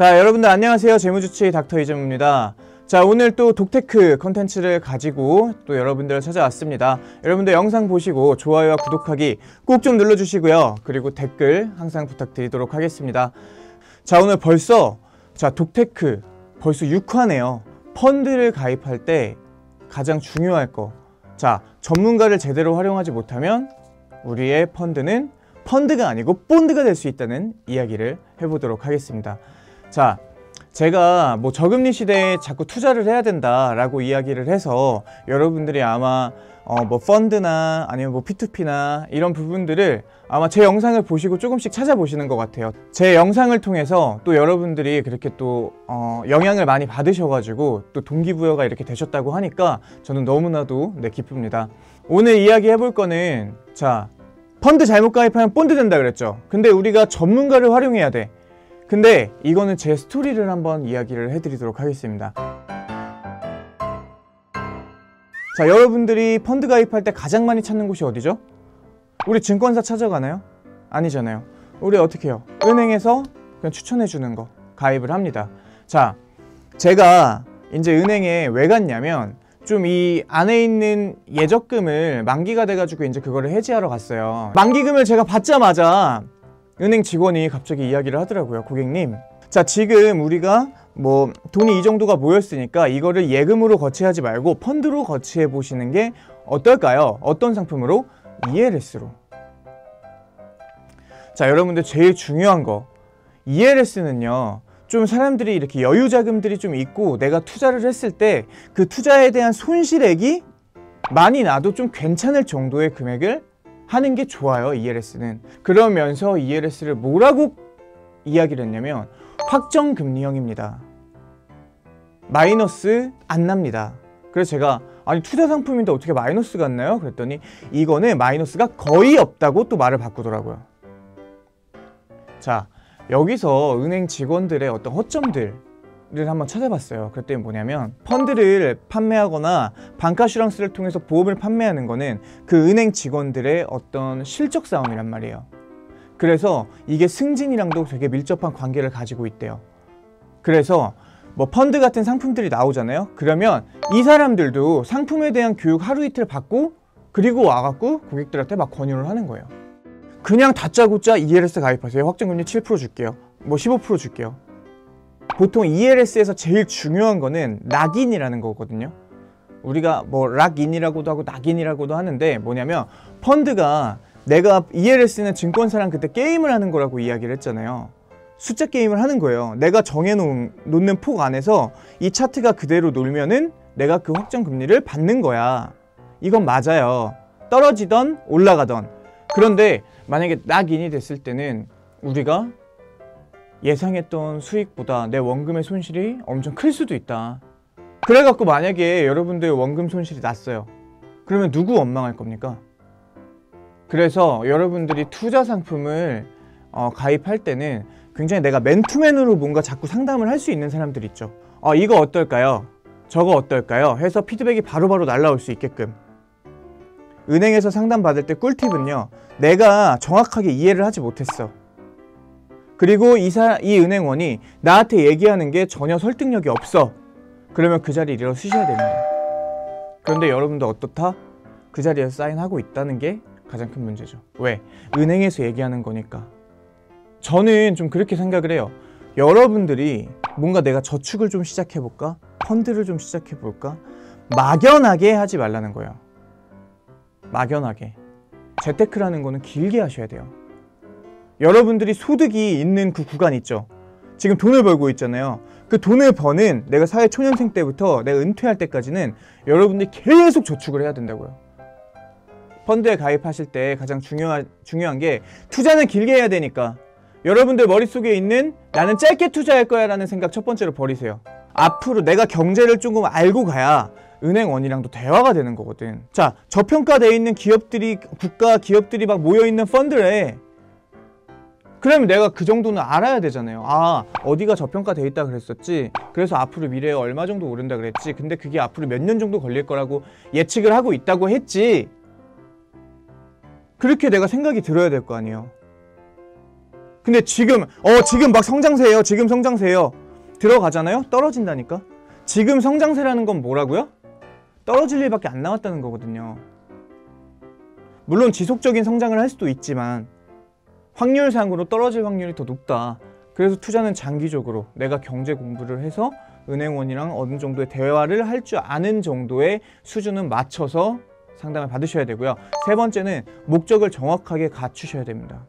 자 여러분들 안녕하세요. 재무주치 닥터 이재무입니다. 자 오늘 또 독테크 컨텐츠를 가지고 또 여러분들을 찾아왔습니다. 여러분들 영상 보시고 좋아요와 구독하기 꼭 좀 눌러주시고요. 그리고 댓글 항상 부탁드리도록 하겠습니다. 자 오늘 벌써 자 독테크 벌써 6화네요. 펀드를 가입할 때 가장 중요할 거자 전문가를 제대로 활용하지 못하면 우리의 펀드는 펀드가 아니고 본드가 될 수 있다는 이야기를 해보도록 하겠습니다 자 제가 뭐 저금리 시대에 자꾸 투자를 해야 된다라고 이야기를 해서 여러분들이 아마 어 뭐 펀드나 아니면 뭐 P2P나 이런 부분들을 아마 제 영상을 보시고 조금씩 찾아보시는 것 같아요. 제 영상을 통해서 또 여러분들이 그렇게 또 어 영향을 많이 받으셔가지고 또 동기부여가 이렇게 되셨다고 하니까 저는 너무나도 네 기쁩니다. 오늘 이야기 해볼 거는 자 펀드 잘못 가입하면 본드 된다 그랬죠. 근데 우리가 전문가를 활용해야 돼 근데 이거는 제 스토리를 한번 이야기를 해드리도록 하겠습니다 자 여러분들이 펀드 가입할 때 가장 많이 찾는 곳이 어디죠? 우리 증권사 찾아가나요? 아니잖아요 우리 어떻게 해요? 은행에서 그냥 추천해 주는 거 가입을 합니다 자 제가 이제 은행에 왜 갔냐면 좀 이 안에 있는 예적금을 만기가 돼가지고 이제 그거를 해지하러 갔어요 만기금을 제가 받자마자 은행 직원이 갑자기 이야기를 하더라고요 고객님 자 지금 우리가 뭐 돈이 이 정도가 모였으니까 이거를 예금으로 거치하지 말고 펀드로 거치해 보시는 게 어떨까요? 어떤 상품으로? ELS로 자 여러분들 제일 중요한 거 ELS는요 좀 사람들이 이렇게 여유 자금들이 좀 있고 내가 투자를 했을 때 그 투자에 대한 손실액이 많이 나도 좀 괜찮을 정도의 금액을 하는 게 좋아요 ELS는. 그러면서 ELS를 뭐라고 이야기를 했냐면 확정금리형입니다. 마이너스 안 납니다. 그래서 제가 아니 투자 상품인데 어떻게 마이너스가 안 나요? 그랬더니 이거는 마이너스가 거의 없다고 또 말을 바꾸더라고요. 자 여기서 은행 직원들의 어떤 허점들 를 한번 찾아봤어요. 그랬더니 뭐냐면 펀드를 판매하거나 방카슈랑스를 통해서 보험을 판매하는 거는 그 은행 직원들의 어떤 실적 싸움이란 말이에요. 그래서 이게 승진이랑도 되게 밀접한 관계를 가지고 있대요. 그래서 뭐 펀드 같은 상품들이 나오잖아요. 그러면 이 사람들도 상품에 대한 교육 하루 이틀 받고 그리고 와갖고 고객들한테 막 권유를 하는 거예요. 그냥 다짜고짜 ELS 가입하세요. 확정금리 7% 줄게요. 뭐 15% 줄게요 보통 ELS에서 제일 중요한 거는 락인이라는 거거든요. 우리가 뭐 락인이라고도 하고 락인이라고도 하는데 뭐냐면 펀드가 내가 ELS는 증권사랑 그때 게임을 하는 거라고 이야기를 했잖아요. 숫자 게임을 하는 거예요. 내가 정해놓는 폭 안에서 이 차트가 그대로 놀면은 내가 그 확정 금리를 받는 거야. 이건 맞아요. 떨어지던 올라가던. 그런데 만약에 락인이 됐을 때는 우리가 예상했던 수익보다 내 원금의 손실이 엄청 클 수도 있다 그래갖고 만약에 여러분들 원금 손실이 났어요 그러면 누구 원망할 겁니까? 그래서 여러분들이 투자 상품을 어, 가입할 때는 굉장히 내가 맨투맨으로 뭔가 자꾸 상담을 할 수 있는 사람들 있죠 어, 이거 어떨까요? 저거 어떨까요? 해서 피드백이 바로바로 바로 날라올 수 있게끔 은행에서 상담받을 때 꿀팁은요 내가 정확하게 이해를 하지 못했어 그리고 이사, 이 은행원이 나한테 얘기하는 게 전혀 설득력이 없어 그러면 그 자리에 일어서셔야 됩니다 그런데 여러분도 어떻다? 그 자리에서 사인하고 있다는 게 가장 큰 문제죠 왜? 은행에서 얘기하는 거니까 저는 좀 그렇게 생각을 해요 여러분들이 뭔가 내가 저축을 좀 시작해볼까? 펀드를 좀 시작해볼까? 막연하게 하지 말라는 거예요 막연하게 재테크라는 거는 길게 하셔야 돼요 여러분들이 소득이 있는 그 구간 있죠. 지금 돈을 벌고 있잖아요. 그 돈을 버는 내가 사회 초년생 때부터 내가 은퇴할 때까지는 여러분들이 계속 저축을 해야 된다고요. 펀드에 가입하실 때 가장 중요한, 중요한 게 투자는 길게 해야 되니까 여러분들 머릿속에 있는 나는 짧게 투자할 거야 라는 생각 첫 번째로 버리세요. 앞으로 내가 경제를 조금 알고 가야 은행원이랑도 대화가 되는 거거든. 자 저평가되어 있는 기업들이 국가 기업들이 막 모여있는 펀드에 그러면 내가 그 정도는 알아야 되잖아요 아 어디가 저평가돼 있다 그랬었지 그래서 앞으로 미래에 얼마 정도 오른다 그랬지 근데 그게 앞으로 몇 년 정도 걸릴 거라고 예측을 하고 있다고 했지 그렇게 내가 생각이 들어야 될 거 아니에요 근데 지금 어 지금 막 성장세예요. 지금 성장세예요. 들어가잖아요. 떨어진다니까. 지금 성장세라는 건 뭐라고요? 떨어질 일밖에 안 남았다는 거거든요. 물론 지속적인 성장을 할 수도 있지만 확률상으로 떨어질 확률이 더 높다. 그래서 투자는 장기적으로 내가 경제 공부를 해서 은행원이랑 어느 정도의 대화를 할 줄 아는 정도의 수준은 맞춰서 상담을 받으셔야 되고요. 세 번째는 목적을 정확하게 갖추셔야 됩니다.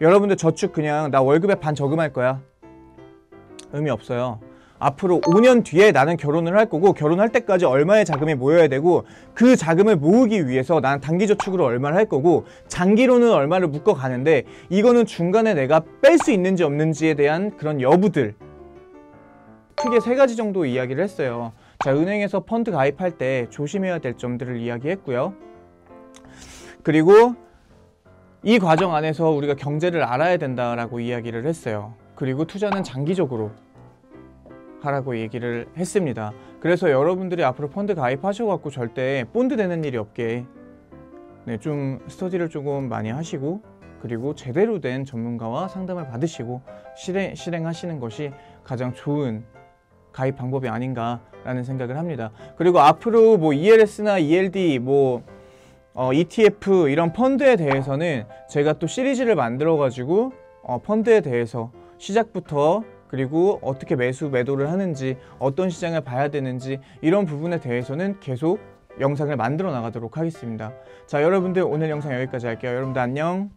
여러분들 저축 그냥 나 월급의 반 저금할 거야. 의미 없어요. 앞으로 5년 뒤에 나는 결혼을 할 거고 결혼할 때까지 얼마의 자금이 모여야 되고 그 자금을 모으기 위해서 나는 단기 저축으로 얼마를 할 거고 장기로는 얼마를 묶어 가는데 이거는 중간에 내가 뺄 수 있는지 없는지에 대한 그런 여부들 크게 세 가지 정도 이야기를 했어요. 자, 은행에서 펀드 가입할 때 조심해야 될 점들을 이야기했고요. 그리고 이 과정 안에서 우리가 경제를 알아야 된다라고 이야기를 했어요. 그리고 투자는 장기적으로 하라고 얘기를 했습니다. 그래서 여러분들이 앞으로 펀드 가입하셔갖고 절대 본드 되는 일이 없게 네, 좀 스터디를 조금 많이 하시고 그리고 제대로 된 전문가와 상담을 받으시고 실행, 실행하시는 것이 가장 좋은 가입 방법이 아닌가라는 생각을 합니다. 그리고 앞으로 뭐 ELS나 ELD 뭐 어, ETF 이런 펀드에 대해서는 제가 또 시리즈를 만들어 가지고 어, 펀드에 대해서 시작부터 그리고 어떻게 매수 매도를 하는지 어떤 시장을 봐야 되는지 이런 부분에 대해서는 계속 영상을 만들어 나가도록 하겠습니다. 자 여러분들 오늘 영상 여기까지 할게요. 여러분들 안녕.